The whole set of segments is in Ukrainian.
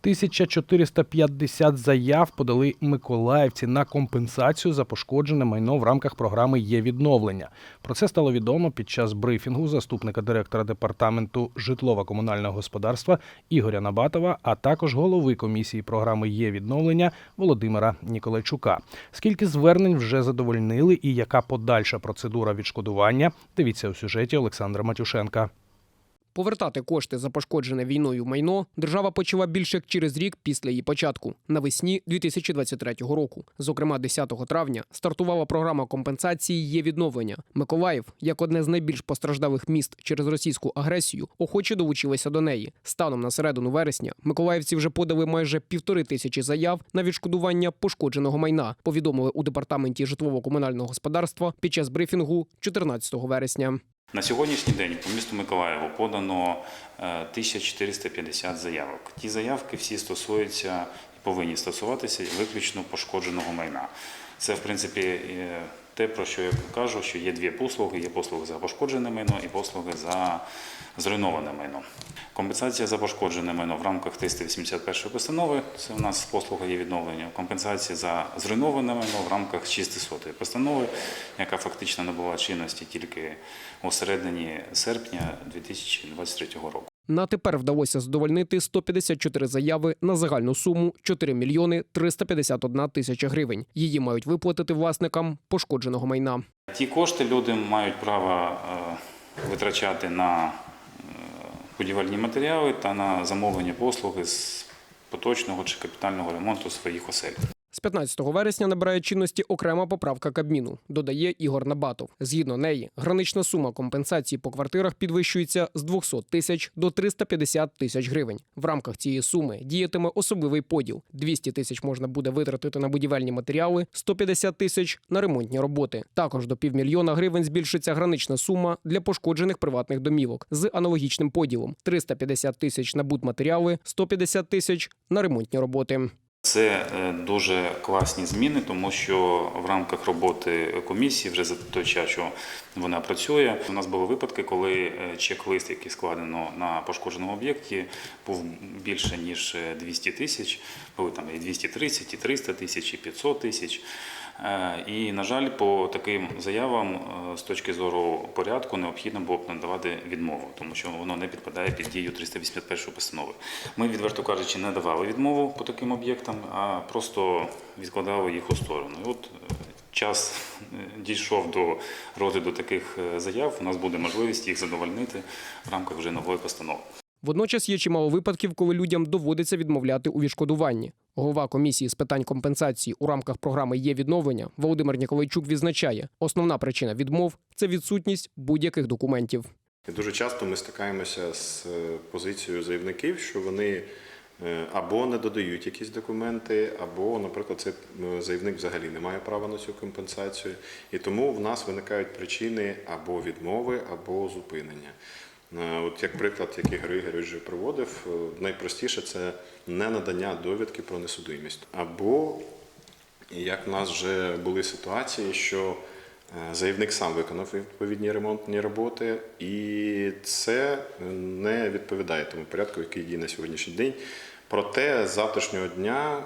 1450 заяв подали миколаївці на компенсацію за пошкоджене майно в рамках програми є відновлення. Про це стало відомо під час брифінгу заступника директора департаменту житлово-комунального господарства Ігоря Набатова, а також голови комісії програми є відновлення Володимира Ніколайчука. Скільки звернень вже задовольнили і яка подальша процедура відшкодування? Дивіться у сюжеті Олександра Матюшенка. Повертати кошти за пошкоджене війною майно держава почала більше як через рік після її початку, навесні 2023 року. Зокрема, 10 травня стартувала програма компенсації є відновлення. Миколаїв, як одне з найбільш постраждалих міст через російську агресію, охоче долучилися до неї. Станом на середину вересня миколаївці вже подали майже півтори тисячі заяв на відшкодування пошкодженого майна. Повідомили у департаменті житлово-комунального господарства під час брифінгу 14 вересня. На сьогоднішній день по місту Миколаєву подано е, 1450 заявок. Ті заявки всі стосуються і повинні стосуватися виключно пошкодженого майна. Це, в принципі, е, те, про що я кажу, що є дві послуги: є послуги за пошкоджене майно і послуги за зруйноване майно. Компенсація за пошкоджене майно в рамках 381 постанови. Це у нас послуга є відновлення. Компенсація за зруйноване майно в рамках 600 постанови, яка фактично набула чинності тільки у середині серпня 2023 року. На тепер вдалося задовольнити 154 заяви на загальну суму 4 мільйони 351 тисяча гривень. Її мають виплатити власникам пошкодженого майна. Ті кошти люди мають право е, витрачати на е, будівельні матеріали та на замовлення послуги з поточного чи капітального ремонту своїх осель. З 15 вересня набирає чинності окрема поправка Кабміну, додає Ігор Набатов. Згідно неї, гранична сума компенсації по квартирах підвищується з 200 тисяч до 350 тисяч гривень. В рамках цієї суми діятиме особливий поділ: 200 тисяч можна буде витратити на будівельні матеріали, 150 тисяч на ремонтні роботи. Також до півмільйона гривень збільшиться гранична сума для пошкоджених приватних домівок з аналогічним поділом: 350 тисяч на будматеріали, 150 тисяч на ремонтні роботи. Це е, дуже класні зміни, тому що в рамках роботи комісії вже за той час, що вона працює, у нас були випадки, коли е, чек-лист, який складено на пошкодженому об'єкті, був більше ніж 200 тисяч. Були там і 230, і 300 тисяч, і 500 тисяч. Е, І, на жаль, по таким заявам е, з точки зору порядку необхідно було б надавати відмову, тому що воно не підпадає під дію 381 постанови. Ми, відверто кажучи, не давали відмову по таким об'єктам, а просто відкладали їх у сторону. І от е, час дійшов до розгляду таких заяв. У нас буде можливість їх задовольнити в рамках вже нової постанови. Водночас є чимало випадків, коли людям доводиться відмовляти у відшкодуванні. Голова комісії з питань компенсації у рамках програми є відновлення Володимир Ніколайчук відзначає, основна причина відмов це відсутність будь-яких документів. Дуже часто ми стикаємося з е, позицією заявників, що вони е, або не додають якісь документи, або, наприклад, цей е, заявник взагалі не має права на цю компенсацію. І тому в нас виникають причини або відмови, або зупинення. Е, От як приклад, який Григорій вже проводив, е, найпростіше це не надання довідки про несудимість. Або як в нас вже були ситуації, що е, заявник сам виконав відповідні ремонтні роботи, і це не відповідає тому порядку, який діє на сьогоднішній день. Проте з завтрашнього дня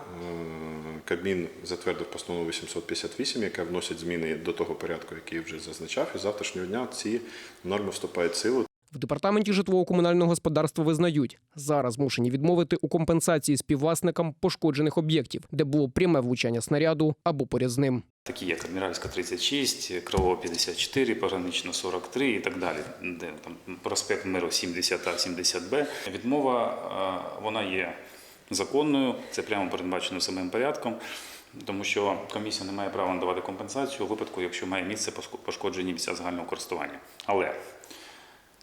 Кабмін затвердив постанову 858, яка вносить зміни до того порядку, який я вже зазначав, і з завтрашнього дня ці норми вступають в силу. В департаменті житлово-комунального господарства визнають, зараз змушені відмовити у компенсації співвласникам пошкоджених об'єктів, де було пряме влучання снаряду або поряд з ним. Такі як Адміральська 36, Крилова 54, Погранична 43 і так далі, де там проспект Миру 70А, 70Б. Відмова е, вона є законною, це прямо передбачено самим порядком, тому що комісія не має права надавати компенсацію у випадку, якщо має місце пошко- пошкоджені місця загального користування. Але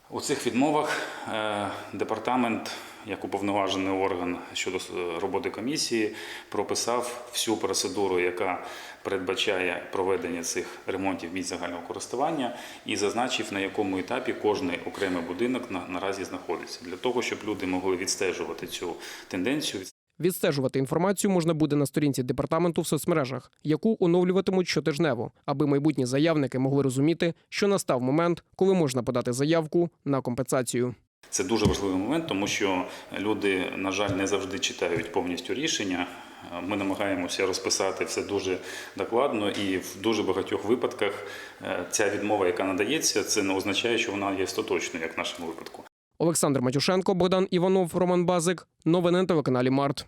у цих відмовах е, департамент, як уповноважений орган щодо роботи комісії, прописав всю процедуру, яка передбачає проведення цих ремонтів місць загального користування, і зазначив, на якому етапі кожний окремий будинок на- наразі знаходиться, для того, щоб люди могли відстежувати цю тенденцію. Відстежувати інформацію можна буде на сторінці департаменту в соцмережах, яку оновлюватимуть щотижнево, аби майбутні заявники могли розуміти, що настав момент, коли можна подати заявку на компенсацію. Це дуже важливий момент, тому що люди, на жаль, не завжди читають повністю рішення. Ми намагаємося розписати все дуже докладно, і в дуже багатьох випадках е, ця відмова, яка надається, це не означає, що вона є остаточною, як в нашому випадку. Олександр Матюшенко, Богдан Іванов, Роман Базик. Новини на телеканалі Март.